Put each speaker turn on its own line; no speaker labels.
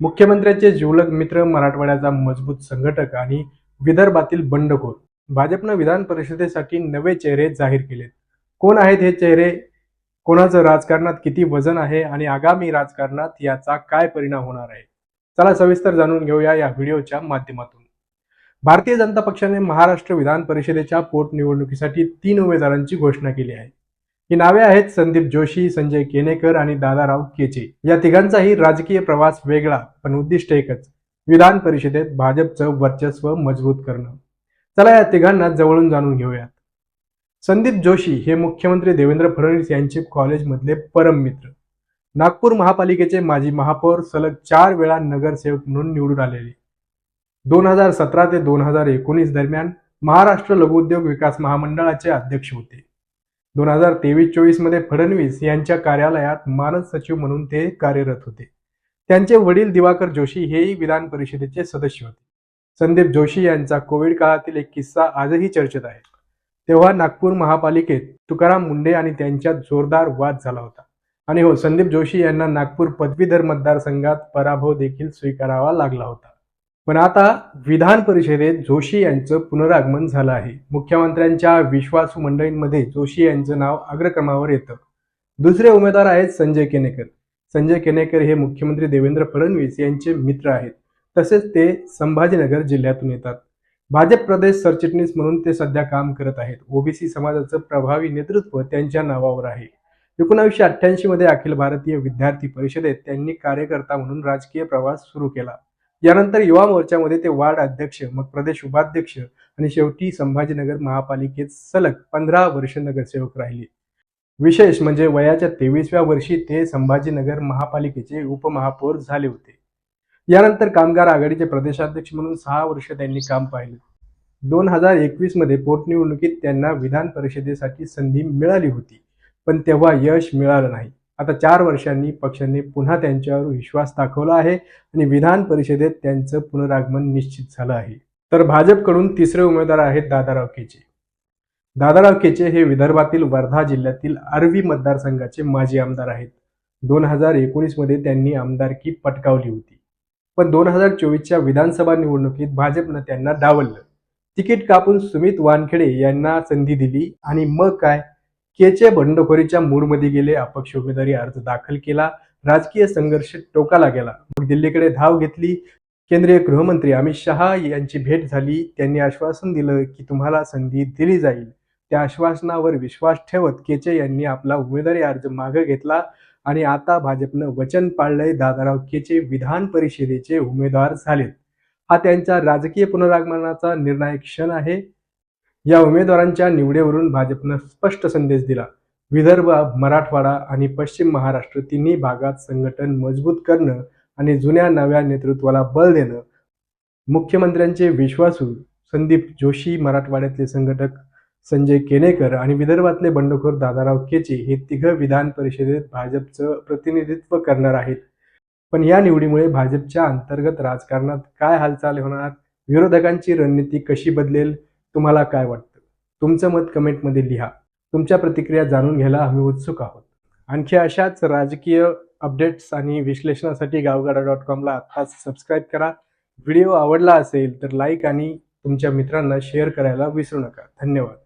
मुख्यमंत्र्यांचे जिवलग मित्र मराठवाड्याचा मजबूत संघटक आणि विदर्भातील बंडखोर. भाजपनं विधान परिषदेसाठी नवे चेहरे जाहीर केलेत. कोण आहेत हे चेहरे? कोणाचं राजकारणात किती वजन आहे आणि आगामी राजकारणात याचा काय परिणाम होणार आहे? चला सविस्तर जाणून घेऊया या व्हिडिओच्या माध्यमातून. भारतीय जनता पक्षाने महाराष्ट्र विधान परिषदेच्या पोटनिवडणुकीसाठी तीन उमेदवारांची घोषणा केली आहे. ही नावे आहेत संदीप जोशी संजय केनेकर आणि दादाराव केचे. या तिघांचाही राजकीय प्रवास वेगळा पण उद्दिष्ट एकच विधान परिषदेत भाजपचं वर्चस्व मजबूत करणं. चला या तिघांना जवळून जाणून घेऊयात. संदीप जोशी हे मुख्यमंत्री देवेंद्र फडणवीस यांचे कॉलेजमधले परम मित्र. नागपूर महापालिकेचे माजी महापौर सलग चार वेळा नगरसेवक म्हणून निवडून आलेले. दोन हजार सतरा ते दोन हजार एकोणीस दरम्यान महाराष्ट्र लघुउद्योग विकास महामंडळाचे अध्यक्ष होते. दोन हजार तेवीस चोवीसमध्ये फडणवीस यांच्या कार्यालयात मानस सचिव म्हणून ते कार्यरत होते. त्यांचे वडील दिवाकर जोशी हेही विधान परिषदेचे सदस्य होते. संदीप जोशी यांचा कोविड काळातील एक किस्सा आजही चर्चेत आहे. तेव्हा नागपूर महापालिकेत तुकाराम मुंडे आणि त्यांच्यात जोरदार वाद झाला होता. आणि हो संदीप जोशी यांना नागपूर पदवीधर मतदारसंघात पराभव देखील स्वीकारावा लागला होता. पण आता विधान परिषदेत जोशी यांचं पुनरागमन झालं आहे. मुख्यमंत्र्यांच्या विश्वासू मंडळींमध्ये जोशी यांचं नाव अग्रक्रमावर येतं. दुसरे उमेदवार आहेत संजय केनेकर. संजय केनेकर हे मुख्यमंत्री देवेंद्र फडणवीस यांचे मित्र आहेत. तसेच ते संभाजीनगर जिल्ह्यातून येतात. भाजप प्रदेश सरचिटणीस म्हणून ते सध्या काम करत आहेत. ओबीसी समाजाचं प्रभावी नेतृत्व त्यांच्या नावावर आहे. एकोणावीसशे अठ्ठ्याऐंशी मध्ये अखिल भारतीय विद्यार्थी परिषदेत त्यांनी कार्यकर्ता म्हणून राजकीय प्रवास सुरू केला. यानंतर युवा मोर्चामध्ये ते वार्ड अध्यक्ष मग प्रदेश उपाध्यक्ष आणि शेवटी संभाजीनगर महापालिकेत सलग पंधरा वर्ष नगरसेवक राहिले. विशेष म्हणजे वयाच्या तेवीसव्या वर्षी ते संभाजीनगर महापालिकेचे उपमहापौर झाले होते. यानंतर कामगार आघाडीचे प्रदेशाध्यक्ष म्हणून सहा वर्ष त्यांनी काम पाहिले. दोन हजार एकवीसमध्ये पोटनिवडणुकीत त्यांना विधान परिषदेसाठी संधी मिळाली होती पण तेव्हा यश मिळालं नाही. आता चार वर्षांनी पक्षाने पुन्हा त्यांच्यावर विश्वास दाखवला आहे आणि विधान परिषदेत त्यांचं पुनरागमन निश्चित झालं आहे. तर भाजपकडून तिसरे उमेदवार आहेत दादाराव केचे. दादाराव केचे हे विदर्भातील वर्धा जिल्ह्यातील आर्वी मतदारसंघाचे माजी आमदार आहेत. दोन हजार एकोणीसमध्ये त्यांनी आमदारकी पटकावली होती. पण दोन हजार चोवीसच्या विधानसभा निवडणुकीत भाजपनं त्यांना डावललं. तिकीट कापून सुमित वानखेडे यांना संधी दिली आणि मग काय? केचे बंडखोरीच्या मूडमध्ये गेले अपक्ष उमेदवारी अर्ज दाखल केला राजकीय संघर्ष टोकाला गेला. मग दिल्लीकडे धाव घेतली. केंद्रीय गृहमंत्री अमित शहा यांची भेट झाली. त्यांनी आश्वासन दिलं की तुम्हाला संधी दिली जाईल. त्या आश्वासनावर विश्वास ठेवत केचे यांनी आपला उमेदवारी अर्ज मागे घेतला आणि आता भाजपनं वचन पाळलंय दादाराव केचे विधान परिषदेचे उमेदवार झालेत. हा त्यांच्या राजकीय पुनरागमनाचा निर्णायक क्षण आहे. या उमेदवारांच्या निवडीवरून भाजपनं स्पष्ट संदेश दिला. विदर्भ मराठवाडा आणि पश्चिम महाराष्ट्र तिन्ही भागात संघटन मजबूत करणं आणि जुन्या नव्या नेतृत्वाला बळ देणं. मुख्यमंत्र्यांचे विश्वासू संदीप जोशी मराठवाड्यातले संघटक संजय केनेकर आणि विदर्भातले बंडखोर दादाराव केचे हे तिघं विधान परिषदेत भाजपचं प्रतिनिधित्व करणार आहेत. पण या निवडीमुळे भाजपच्या अंतर्गत राजकारणात काय हालचाल होणार? विरोधकांची रणनीती कशी बदलेल? तुम्हाला काय वाटतं? तुमचं मत कमेंटमध्ये लिहा. तुमच्या प्रतिक्रिया जाणून घ्यायला आम्ही उत्सुक आहोत. आणखी अशाच राजकीय अपडेट्स आणि विश्लेषणासाठी गावगाडा डॉट कॉमला आत्ताच सबस्क्राईब करा. व्हिडिओ आवडला असेल तर लाईक आणि तुमच्या मित्रांना शेअर करायला विसरू नका. धन्यवाद.